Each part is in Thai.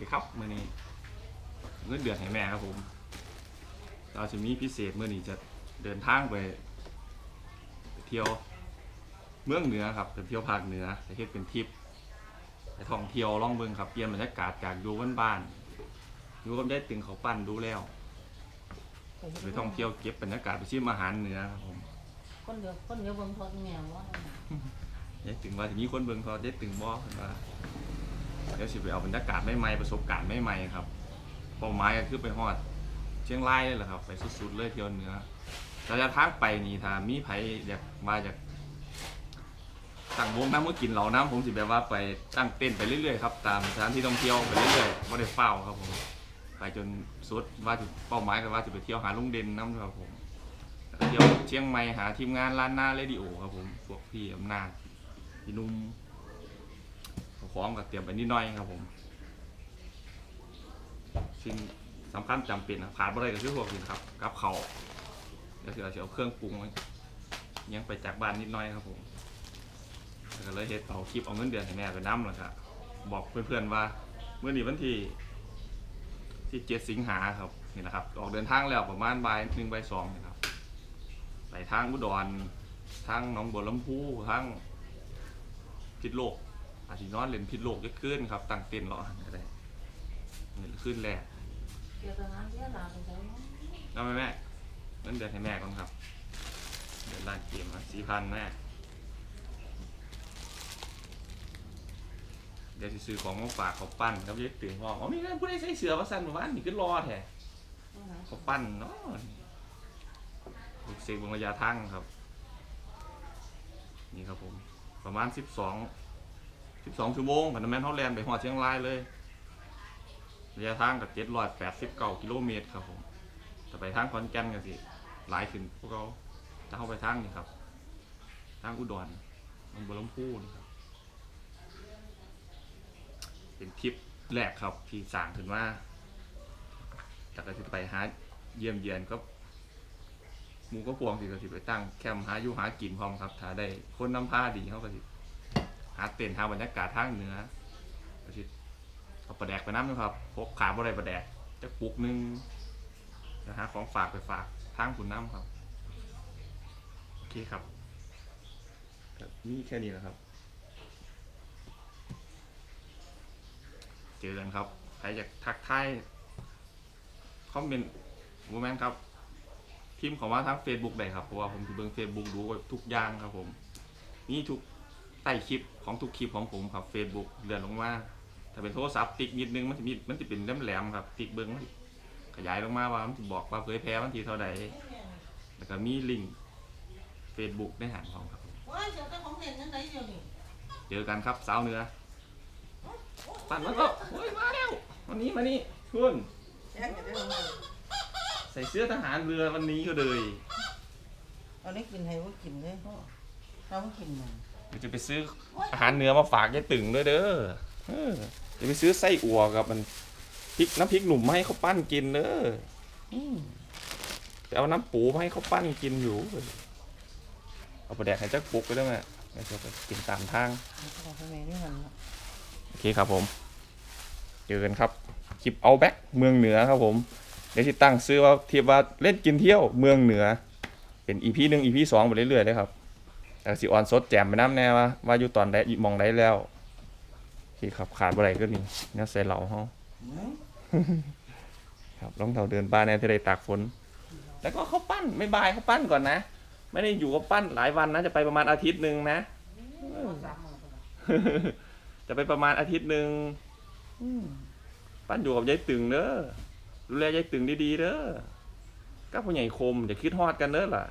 ดีครับมื่อนี้เงินเดือนให้แม่ครับผมเราจะมีพิเศษมื่อนี้จะเดินทางไปไปเที่ยวเมืองเหนือครับไปเที่ยวภาคเหนือไปเฮ็ดเป็นทริปไปท่องเที่ยวล่องเมืองครับเปลี่ยนบรรยากาศจากอยู่บ้านบ้านๆอยู่กับได้ตึงเขาปั้นดูแล้วไปท่องเที่ยวเก็บบรรยากาศไปชิมอาหารเหนือครับผมคนเดียวคนเดียวเบิ่งทอดแมวว่ายายตึงว่าทีนี้คนเบิ่งเขาได้ตึงบ่เห็นว่า เดี๋ยวสิไปเอาบรรยากาศใหม่ๆประสบการณ์ใหม่ๆครับเป้าหมายก็คือไปฮอดเชียงรายเลยแหละครับ ไปสุดๆเลยเที่ยวเหนือระยะทางไปนี่ถ้ามีไผอยากมาอยากสั่งวงน้ำเมื่อกินเหล่าน้ำผมสิแบบว่าไปตั้งเต้นไปเรื่อยๆครับตามสถานที่ท่องเที่ยวไปเรื่อยๆไม่ได้เฝ้าครับผมไปจนสุดว่าจุดเป้าหมายก็ว่าจะไปเที่ยวหาลุงเด่นน้ำครับผมเที่ยวเชียงใหม่หาทีมงานร้านหน้าเรดิโอครับผมพวกพี่อำนาจพี่นุ่ม ของกับเตรียมไปนิดหน่อยครับผมสิ่งสำคัญจำเป็นนะขาดอะไรก็คือพวกนี้ครับกับเขาเดี๋ยวเราจะเอาเครื่องปรุงยังไปจากบ้านนิดหน่อยครับผมแล้วก็เลยเฮ็ดเอาคลิปเอาเงินเดือนให้แม่ไปน้ำแล้วก็บอกเพื่อนๆว่าเมื่อนี้วันที่ที่เจ็ดสิงหาครับนี่นะครับ ออกเดินทางแล้วประมาณบ่ายหนึ่งบ่ายสองนะครับไปทางอุดรทางหนองบัวลำพูทางพิษโลก อาจจะนอนเล่นพิษโลกจะขึ้นครับตั้งเต็นท์รออาหารก็ได้นี่ขึ้นแรกเกี่ยวกับงานเกี่ยวกับไปใช้เอาไหมแม่เงินเดือนให้แม่ก่อนครับ เดือนล้านเกมสี่พันแม่เดี๋ยวสิซื้อของมาฝากเขาปั้นครับยายตื่นพ่ออ๋อมีงานผู้ใดใส่เสือมาสั่นหมู่บ้านนี่ก็รอแท้เขาปั้นเนาะลูกเสกบงระยะทางครับ นี่ครับผม ประมาณสิบสอง สิบสองชั่วโมงพันแมนเท่าแลนด์ไปหอดเชียงรายเลยระยะทางกับเจ็ดร้อยแปดสิบเก้ากิโลเมตรครับผมแต่ไปทางขอนแก่นกันสิหลายขึ้นพวกเราถ้าเข้าไปทางนี่ครับ ทางอุดรลงบัวลำพูนี่ครับ เป็นทริปแรกครับที่สร้างขึ้นมาจากก็จะไปหาเยี่ยมเยียนก็มูก็พวงสิก็สิไปตั้งแคมป์หาอยู่หากินพร้อมครับถ้าได้คนนำผ้าดีเขาก็สิ หาเต็นท์หาบรรยากาศทางเหนือก็สิเอาประแดกไปน้ำนะครับพกขาบ่ได้ประแดกจะปุกหนึงนะฮะของฝากไปฝากทางคุณน้ำครับโอเคครับนี่แค่นี้แหละครับ เจอกันครับใครอยากทักทายคอมเมนต์โมแมนครับพิมพ์ขอมาทาง Facebook ได้ครับ เพราะว่าผมจะเบิ่ง Facebook ดูทุกอย่างครับผม นี่ทุก ใต้คลิปของทุกคลิปของผมครับ Facebook เลื่อนลงมาถ้าเป็นโทรศัพท์ติ๊กนิดนึงมันจะมีมันจะเป็นแหลมๆครับ ติ๊กเบิ้งมันขยายลงมาว่ามันจะบอกว่าเผยแพร่วันที่เท่าใดแล้วก็มีลิงก์ Facebook ในหางของครับว้ายเจ้าของเล่นนั่นไหนเดียวนี้เจอกันครับสาวเหนือปั่นมาก็เฮ้ยมาแล้ววันนี้มานี่คุณแจ้งกันใส่เสื้อทหารเรือวันนี้ก็เลยเอานี้กินให้ว่ากินเลยเราว่กินมัน เดี๋ยวจะไปซื้ออาหารเหนือมาฝากยายตึงด้วยเด้อเออจะไปซื้อไส้อั่วกับมันพริกน้ำพริกหนุ่มมาให้เขาปั้นกินเด้ออืมจะเอาน้ำปูมาให้เขาปั้นกินอยู่ เอาไปแดกให้จักปุกไปด้วยแม่ไม่ใช่ไปกินตามทางเราทำไมนี่มันโอเคครับผม เจอกันครับ คลิปเอาแบ็กเมืองเหนือครับผม เดี๋ยวที่ตั้งซื้อว่าเทียบว่าเล่นกินเที่ยวเมืองเหนือ เป็นอีพีหนึ่งอีพีสองไปเรื่อยๆเลยครับ แต่สิออนสดแจมไปน้ำแน่ว่าว่าอยู่ตอนใดมองได้แล้วโอเคครับขาดอะไรก็นี่เนี่ยใส่เหล่าเฮาครับรองเท้าเดินบ้านแน่ที่ได้ตากฝนแล้วก็เขาปั้นไม่บายเขาปั้นก่อนนะ ไม่ได้อยู่ก็ปั้นหลายวันนะจะไปประมาณอาทิตย์หนึ่งนะจะไปประมาณอาทิตย์หนึ่งอืมปั้นอยู่กับยายตึงเด้อดูแลยายตึงดีๆเด้อกับผู้ใหญ่คมอย่าคิดฮอดกันเด้อล่ะ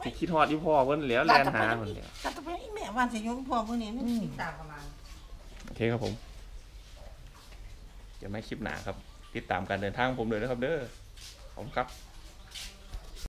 เออที่คิดฮอดที่พ่อเพิ่นแหล้วแลนหาเพิ่นแหล้ว กัดไปแม่วันสิยงพ่อมื้อนี้มันติดตามประมาณ โอเคครับผม เดี๋ยวไม่คลิปหนาครับ ติดตามการเดินทางของผมเลยนะครับเด้อ ขอบคุณครับ